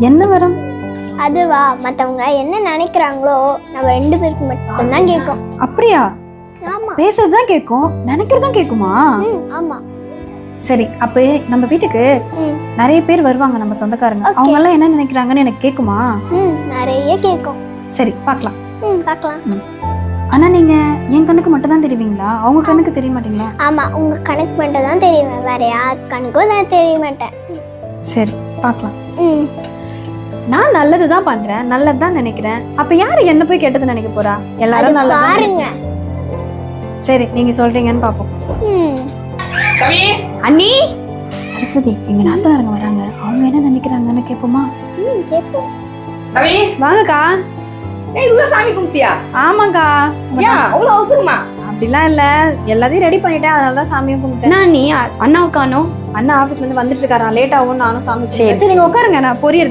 என்ன வரம் அதுவா மத்தவங்க என்ன நினைக்கிறாங்களோ நம்ம ரெண்டு பேருக்கு மட்டும்தான் கேட்கும். அப்படியா? ஆமா. பேசுறதுதான் கேட்கும் நினைக்கிறதுதான் கேட்குமா? ஆமா. சரி அப்ப நம்ம வீட்டுக்கு நிறைய பேர் வருவாங்க நம்ம சொந்தக்காரங்க. அவங்க எல்லாம் என்ன நினைக்கிறாங்கன்னு எனக்கு கேட்குமா? நிறைய கேட்கும். சரி பார்க்கலாம். ம் பார்க்கலாம். ஆனா நீங்க என் கண்ணுக்கு மட்டும் தான் தெரிவிங்களா? அவங்க கண்ணுக்கு தெரிய மாட்டீங்களா? ஆமா உங்க கணக்கு மட்டும் தான் தெரியும் வேற யார் கணக்கும் நான் தெரிய மாட்டேன். சரி பார்க்கலாம். ம். நான் நல்லது தான் பண்றேன் நல்லது தான் நினைக்கிறேன். அப்ப யாரு என்ன போய் கெட்டது நினைக்க போறா? எல்லாரும் நல்லா பாருங்க. சரி நீங்க சொல்றீங்கன்னு பாப்போம். அண்ணி? சரஸ்வதி எங்க நாத்தனாருங்க வராங்க. அவங்க என்ன நினைக்கிறாங்கன்னு கேட்போமா வாங்கக்கா. ஏய் இவ்வளோ சாமி கும்பிட்டியா? ஆமாக்கா. ஏன்? அவ்வளோ அவசரமா? அப்படிலாம் இல்ல. எல்லாத்தையும் ரெடி பண்ணிட்டேன். அதனால தான் சாமியும் கும்பிட்டேன். என்ன நீ அண்ணாவை காணோம் அண்ணா ஆபீஸ்ல இருந்து வந்துட்டு இருக்காரா? லேட் ஆகும் நானும் சாமி சரி, நீங்க உட்காருங்க. நான் பொரி எடுத்துட்டு